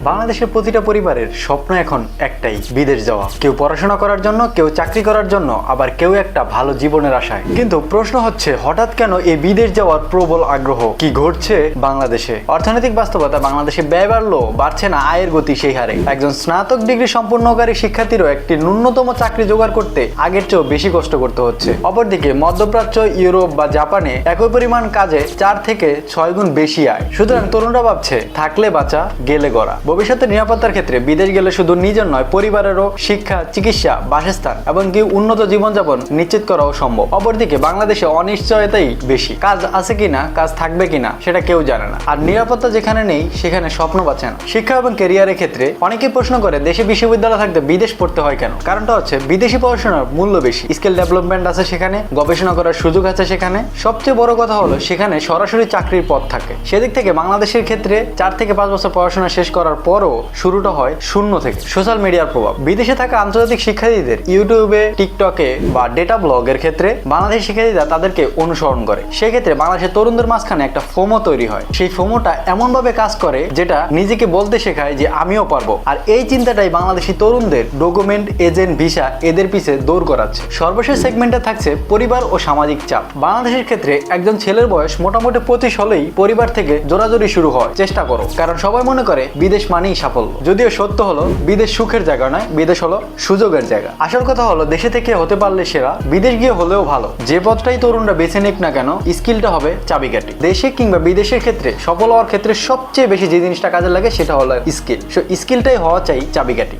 বাংলাদেশের প্রতিটা পরিবারের স্বপ্ন এখন একটাই, বিদেশ যাওয়া। কেউ পড়াশোনা করার জন্য, কেউ চাকরি করার জন্য, আবার কেউ একটা ভালো জীবনের আশায়। কিন্তু প্রশ্ন হচ্ছে, হঠাৎ কেন এই বিদেশ যাওয়ার প্রবল আগ্রহ? কি ঘটছে বাংলাদেশে? অর্থনৈতিক বাস্তবতা, বাংলাদেশে ব্যয় বাড়লো, বাড়ছে না, আয়ের গতি সেই হারে। একজন স্নাতক ডিগ্রি সম্পূর্ণকারী শিক্ষার্থীরও একটি ন্যূনতম চাকরি জোগাড় করতে আগের চেয়েও বেশি কষ্ট করতে হচ্ছে। অপরদিকে, মধ্যপ্রাচ্য, ইউরোপ বা জাপানে একই পরিমাণ কাজে চার থেকে ছয় গুণ বেশি আয়। সুতরাং তরুণরা ভাবছে, থাকলে বাঁচা, গেলে গড়া। ভবিষ্যতে নিরাপত্তার ক্ষেত্রে বিদেশ গেলে শুধু নিজের নয়, পরিবারেরও শিক্ষা, চিকিৎসা, বাসস্থান এবং কি উন্নত জীবনযাপন নিশ্চিত করাও সম্ভব। অপরদিকে বাংলাদেশে অনিশ্চয়তাই বেশি। কাজ আছে কিনা, কাজ থাকবে কিনা, সেটা কেউ জানে না। আর নিরাপত্তা যেখানে নেই, সেখানে স্বপ্ন বাঁচে না। শিক্ষা এবং ক্যারিয়ারের ক্ষেত্রে অনেকেই প্রশ্ন করে, দেশে বিশ্ববিদ্যালয় থাকতে বিদেশ পড়তে হয় কেন? কারণটা হচ্ছে, বিদেশি পড়াশোনার মূল্য বেশি। স্কিল ডেভেলপমেন্ট আছে সেখানে, গবেষণা করার সুযোগ আছে সেখানে। সবচেয়ে বড় কথা হলো, সেখানে সরাসরি চাকরির পথ থাকে। সেদিক থেকে বাংলাদেশের ক্ষেত্রে চার থেকে পাঁচ বছর পড়াশোনা শেষ করার পরও শুরুটা হয় শূন্য থেকে। সোশ্যাল মিডিয়ার প্রভাব। বিদেশে থাকা আন্তর্জাতিক শিক্ষার্থীদের ইউটিউবে, টিকটকে বা ডেটা ব্লগের ক্ষেত্রে বাংলাদেশের শিক্ষার্থীরা তাদেরকে অনুসরণ করে। সেক্ষেত্রে বাংলাদেশের তরুণদের মাঝখানে একটা ফোমো তৈরি হয়। সেই ফোমোটা এমনভাবে কাজ করে যেটা নিজেকে বলতে শেখায় যে আমিও পারব। আর এই চিন্তাটাই বাংলাদেশি তরুণদের ডকুমেন্ট এজেন্ট ভিসা এদের পিছে দৌড় করাচ্ছে। সর্বশেষ সেগমেন্টে থাকছে পরিবার ও সামাজিক চাপ। বাংলাদেশের ক্ষেত্রে একজন ছেলের বয়স মোটামুটি পঁচিশ হলেই পরিবার থেকে জোরাজোরি শুরু হয়। চেষ্টা করো। কারণ সবাই মনে করে বিদেশ মানেই সাফল্য। যদিও সত্য হলো, বিদেশ সুখের জায়গা নয়, বিদেশ হলো সুযোগের জায়গা। আসল কথা হলো, দেশে থেকে হতে পারলে সেরা, বিদেশ গিয়ে হলেও ভালো। যে পথটাই তরুণরা বেছে নিক না কেন, স্কিলটা হবে চাবিকাঠি। দেশে কিংবা বিদেশের ক্ষেত্রে সফল হওয়ার ক্ষেত্রে সবচেয়ে বেশি যে জিনিসটা কাজে লাগে, সেটা হলো স্কিল। সো স্কিলটাই হওয়া চাই চাবিকাঠি।